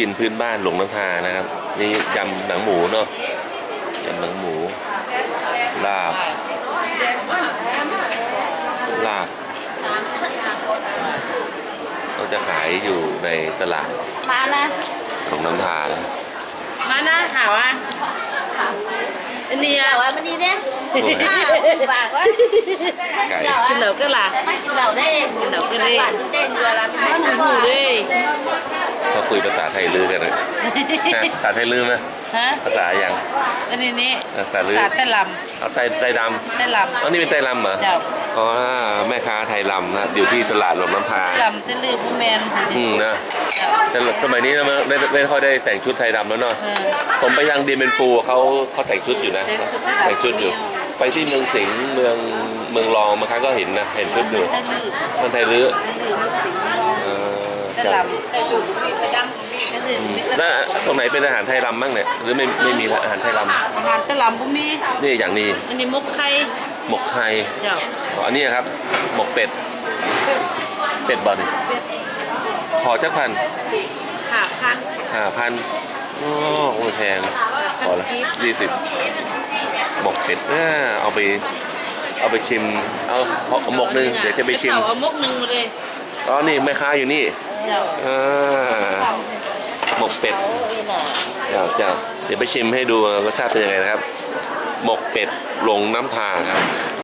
กินพื้นบ้านหลงน้ำทานะครับ นี่ยำหนังหมูเนาะยำหนังหมู ลาบ ลาบ ก็จะขายอยู่ในตลาดมานะหลงน้ำทานะมาหน้าหาว่าอันนี้แต่อะว่ามันนี่เนี่ยโอ้ยห้าสิบบาทว่าไก่กินเหล่าก็ล่ะไม่กินเหล้าได้เองกินเหล้าก็ได้บาทเต้นเรือละข้าวหมูหมูด้วย เขาคุยภาษาไทยลือกันเลยฮะภาษาไทยลือไหมฮะภาษาอย่างอันนี้นี่ภาษาลือสาดแต่ลเอาไตไตดำแต่ลำอ๋อนี่เป็นไตลำเหรอำเจ้าอ๋อแม่ค้าไทยลำนะอยู่ที่ตลาดหลงน้ำทาลำแต่ลือผู้แมนอืมนะเจ้าแต่สมัยนี้เราไม่ไม่ไม่ค่อยได้แต่งชุดไทยดำแล้วเนาะเออผมไปยังดีเมนฟูเขาเขาแต่งชุดอยู่นะแต่งชุดแต่งชุดอยู่ ไปที่เมืองสิงห์เมืองเมืองรองบางครั้งก็เห็นนะเห็นชุดอยู่แต่ลือมันไทยรื้อ แต่ลือมันสิงห์รองเออแต่ครับลำแต่ลือมีแต่ดังแต่ลือมีแต่แล้วตรงไหนเป็นอาหารไทยลำบ้างเนี่ยหรือไม่ไม่มีอาหารไทยลอาหารแต่ลำบ่มีำนี่อย่างนี้อันนี้มกไข่หมกไข่เจ้าอ๋ออันนี้ครับหมกเป็ด เป็ดบอลขอจักพันขาพันห้าพันโอ้โหแพงพอละยี่สิบหมกเป็ดน่าเอาไปเอาไปชิมเอาเอาหมกหนึ่งเดี๋ยวจะไปชิมเอามกหนึ่งมาเลยอ๋อนี่แม่ค้าอยู่นี่เจ้าอ่าหมกเป็ด เจ้าเจ้าเดี๋ยวไปชิมให้ดูรสชาติเป็นยังไงนะครับ หมกเป็ดลงน้ำทาครับ